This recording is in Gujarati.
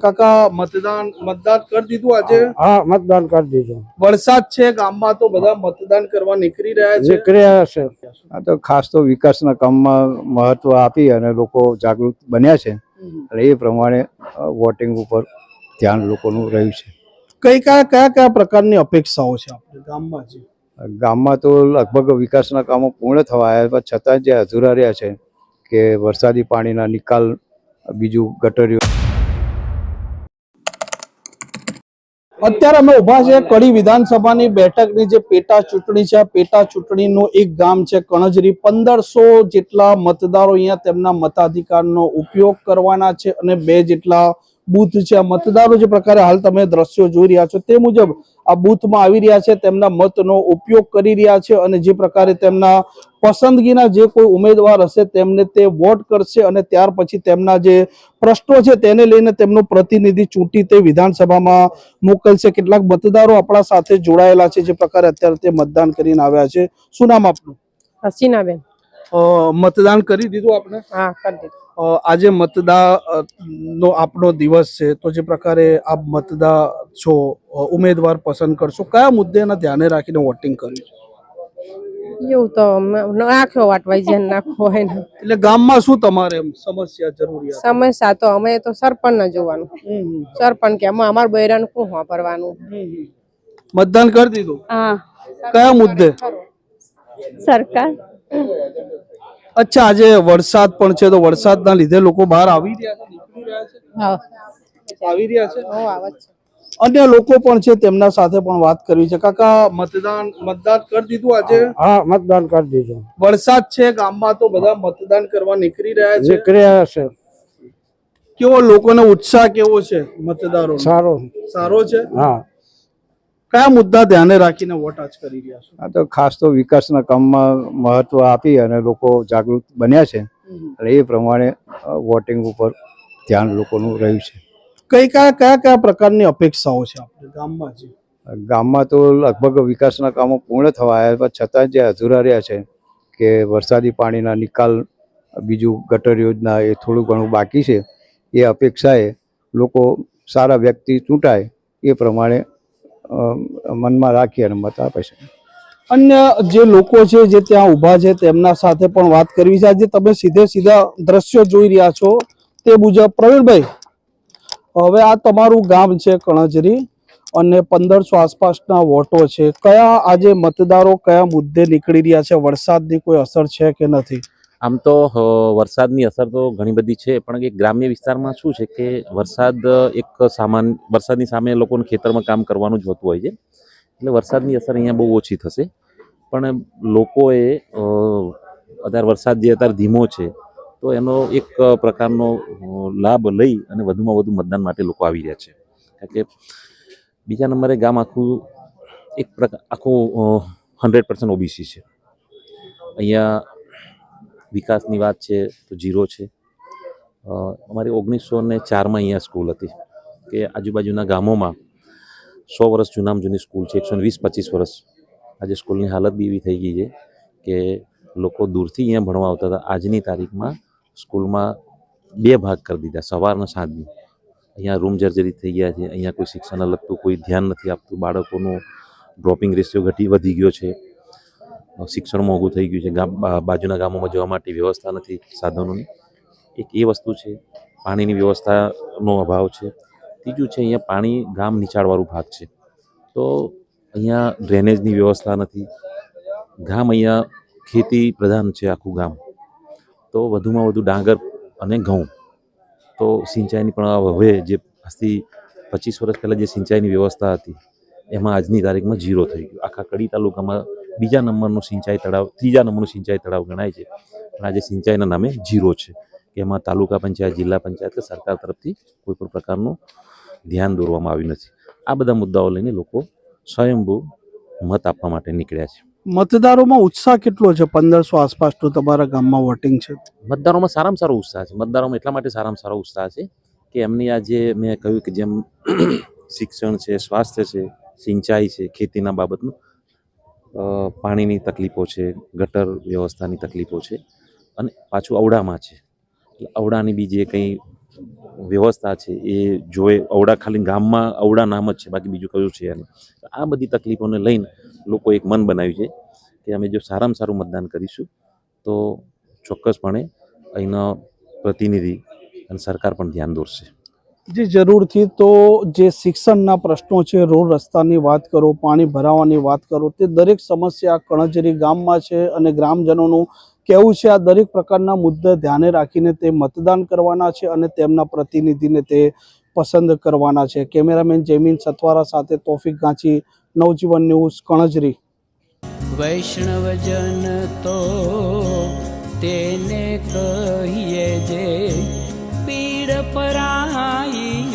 કાકા મતદાન મતદાન કરી દીધું આજે? હા મતદાન કરી દીધું. વરસાદ છે ગામમાં તો બધા મતદાન કરવા નીકળી રહ્યા છે. નીકળ્યા છે. આ તો ખાસ તો વિકાસના કામમાં મહત્વ આપી અને લોકો જાગૃત બન્યા છે. અને એ પ્રમાણે વોટિંગ ઉપર ધ્યાન લોકોનું રહ્યું છે. કઈ કયા કયા કયા પ્રકારની અપેક્ષાઓ છે આપણે ગામમાં જે? ગામમાં તો લગભગ વિકાસના કામો પૂર્ણ થવા આવ્યા પણ છતાં જે અધૂરા રહ્યા છે કે વરસાદી પાણીના નિકાલ બીજું ગટરીઓ અત્યારે અમે ઊભા છે કડી વિધાનસભાની બેઠકની જે પેટા ચૂંટણી છે પેટા ચૂંટણીનું એક ગામ છે કણજરી. પંદરસો જેટલા મતદારો અહીંયા તેમના મતાધિકારનો ઉપયોગ કરવાના છે અને બે જેટલા બૂથ છે. મતદારો જે પ્રકારે હાલ તમે દ્રશ્યો જોઈ રહ્યા છો તે મુજબ આ બૂથમાં આવી રહ્યા છે, તેમના મતનો ઉપયોગ કરી રહ્યા છે અને જે પ્રકારે તેમના પસંદગીના જે કોઈ ઉમેદવાર હશે તેમને તે વોટ કરશે અને ત્યાર પછી તેમના જે પ્રશ્નો છે તેને લઈને તેમનો પ્રતિનિધિ ચૂંટી તે વિધાનસભામાં મોકલશે. કેટલાક મતદારો આપણા સાથે જોડાયેલા છે જે પ્રકારે અત્યારે તે મતદાન કરીને આવ્યા છે. શું નામ આપનું? હસીનાબેન. મતદાન કરી દીધું આપણે હા કરી દીધું. આજે મતદાન નો આપનો દિવસ છે તો જે પ્રકારે આપ મતદાર છો ઉમેદવાર પસંદ કરશો. કયા મુદ્દેના ધ્યાને રાખીને વોટિંગ કર્યું છે? એવું તો નાખ્યો વાટવાઈ જેને નાખવો હોય ને. એટલે ગામમાં શું તમારે સમસ્યા જરૂરિયાત? સમસ્યા તો અમે તો સરપંચ ને જોવાનું સરપંચ કે અમે અમાર બૈરાને શું વાપરવાનું. મતદાન કરી દીધું? હા. કયા મુદ્દે? સરકાર. અચ્છા આજે વરસાદ પણ છે તો વરસાદના લીધે લોકો બહાર આવી રહ્યા છે આવી રહ્યા છે? આવી રહ્યા છે. અન્ય લોકો પણ છે તેમના સાથે પણ વાત કરવી છે. કાકા મતદાન મતદાન કરી દીધું આજે? હા. મતદાન કરી દીધું. વરસાદ છે ગામમાં તો બધા મતદાન કરવા નીકળી રહ્યા છે. નીકળ્યા છે. કેવો લોકોનો ઉત્સાહ કેવો છે મતદારો સારો. સારો છે? હા. કયા મુદ્દા ધ્યાને રાખીને વોટ આજ કરી રહ્યા છો? આ તો ખાસ તો વિકાસના કામમાં મહત્વ આપી અને લોકો જાગૃત બન્યા છે. એટલે એ પ્રમાણે વોટિંગ ઉપર ધ્યાન લોકોનું રહ્યું છે. કઈ કયા કયા કયા પ્રકારની અપેક્ષાઓ છે આપણે ગામમાં જે? ગામમાં તો લગભગ વિકાસના કામો પૂર્ણ થવા આવ્યા પણ છતાં જે અધૂરા રહ્યા છે કે વરસાદી પાણીના નિકાલ બીજું ગટર યોજના એ થોડું ઘણું બાકી છે એ અપેક્ષાએ લોકો સારા વ્યક્તિ ચૂંટાય એ પ્રમાણે મનમાં રાખી અને મત આપે છે. અન્ય જે લોકો છે જે ત્યાં ઊભા છે તેમના સાથે પણ વાત કરવી છે. આજે તમે સીધે સીધા દ્રશ્યો જોઈ રહ્યા છો. તે મુજબ પ્રવીણભાઈ હવે આ તમારું ગામ છે કણજરી અને પંદરસો આસપાસના વોટો છે. કયા આજે મતદારો કયા મુદ્દે નીકળી રહ્યા છે? વરસાદની કોઈ અસર છે કે નથી? આમ તો વરસાદની અસર તો ઘણી બધી છે, પણ એક ગ્રામ્ય વિસ્તારમાં શું છે કે વરસાદ એક સામાન, વરસાદની સામે લોકોને ખેતરમાં કામ કરવાનું જ હોતું હોય છે. એટલે વરસાદની અસર અહીંયા બહુ ઓછી થશે. પણ લોકોએ અત્યારે વરસાદ જે અત્યારે ધીમો છે તો એનો એક પ્રકારનો લાભ લઈ અને વધુમાં વધુ મતદાન માટે લોકો આવી રહ્યા છે. કારણ કે બીજા નંબરે ગામ આખું એક પ્રકાર આખું હંડ્રેડ પર્સન્ટ ઓબીસી છે. અહીંયા વિકાસની વાત છે તો જીરો છે. અમારી ઓગણીસો ને ચારમાં અહીંયા સ્કૂલ હતી કે આજુબાજુના ગામોમાં સો વર્ષ જૂનામાં જૂની સ્કૂલ છે, એકસો વીસ પચીસ વર્ષ. આજે સ્કૂલની હાલત બી એવી થઈ ગઈ છે કે લોકો દૂરથી અહીંયા ભણવા આવતા હતા. આજની તારીખમાં સ્કૂલમાં બે ભાગ કરી દીધા સવારના સાંજની. અહીંયા રૂમ જર્જરી થઈ ગયા છે, અહીંયા કોઈ શિક્ષણને લગતું કોઈ ધ્યાન નથી આપતું, બાળકોનું ડ્રોપિંગ રેશિયો ઘટી વધી ગયો છે. શિક્ષણ મોંઘું થઈ ગયું છે, ગામ બાજુના ગામોમાં જવા માટે વ્યવસ્થા નથી, સાધનોની. એક એ વસ્તુ છે, પાણીની વ્યવસ્થાનો અભાવ છે. ત્રીજું છે, અહીંયા પાણી ગામ નીચાણવાળું ભાગ છે. તો અહીંયા ડ્રેનેજની વ્યવસ્થા નથી. ગામ અહીંયા ખેતી પ્રધાન છે આખું ગામ. તો વધુમાં વધુ ડાંગર અને ઘઉં. તો સિંચાઈની પણ હવે જે આજથી પચીસ વર્ષ પહેલાં જે સિંચાઈની વ્યવસ્થા હતી, એમાં આજની તારીખમાં ઝીરો થઈ ગયું. આખા કડી તાલુકામાં બીજા નંબરનું સિંચાઈ તળાવ, ત્રીજા નંબરનું સિંચાઈ તળાવ ગણાય છે. પણ આજે સિંચાઈના નામે ઝીરો છે, કે એમાં તાલુકા પંચાયત, જિલ્લા પંચાયત કે સરકાર તરફથી કોઈ પણ પ્રકારનું ધ્યાન દોરવામાં આવ્યું નથી. આ બધા મુદ્દાઓ લઈને લોકો સ્વયંભૂ મત આપવા માટે નીકળ્યા છે. મતદારોમાં ઉત્સાહ કેટલો છે? પંદરસો આસપાસનું તમારા ગામમાં વોટિંગ છે. મતદારોમાં સારામાં સારો ઉત્સાહ છે. મતદારોમાં એટલા માટે સારામાં સારો ઉત્સાહ છે કે એમની આ જે મેં કહ્યું કે જેમ શિક્ષણ છે, સ્વાસ્થ્ય છે, સિંચાઈ છે, ખેતીના બાબતનું પાણીની તકલીફો છે, ગટર વ્યવસ્થાની તકલીફો છે અને પાછું અવડામાં છે. એટલે અવડાની બી જે કંઈ વ્યવસ્થા છે એ જોએ અવડા ખાલી ગામમાં અવડા નામ જ છે, બાકી બીજું કયું છે આ બધી તકલીફોને લઈને લોકો એક મન બનાવ્યું છે કે અમે જો સારામાં સારું મતદાન કરીશું, તો ચોક્કસપણે અહીંનો પ્રતિનિધિ અને સરકાર પણ ધ્યાન દોરશે. જે, જરૂરથી તો જે શિક્ષણના પ્રશ્નો છે, રોડ રસ્તાની વાત કરો, પાણી ભરાવાની વાત કરો, તે દરેક સમસ્યા કણજરી ગામમાં છે અને ગ્રામજનોનું કહેવું છે, આ દરેક પ્રકારના મુદ્દા ધ્યાને રાખીને તે મતદાન કરવાના છે અને તેમના પ્રતિનિધિને તે પસંદ કરવાના છે. કેમેરામેન જૈમીન સથવારા સાથે તોફિક ગાંચી નવજીવન ન્યૂઝ કણજરી. વૈષ્ણવજન તો તેને કહીએ જે પીડ પરાઈ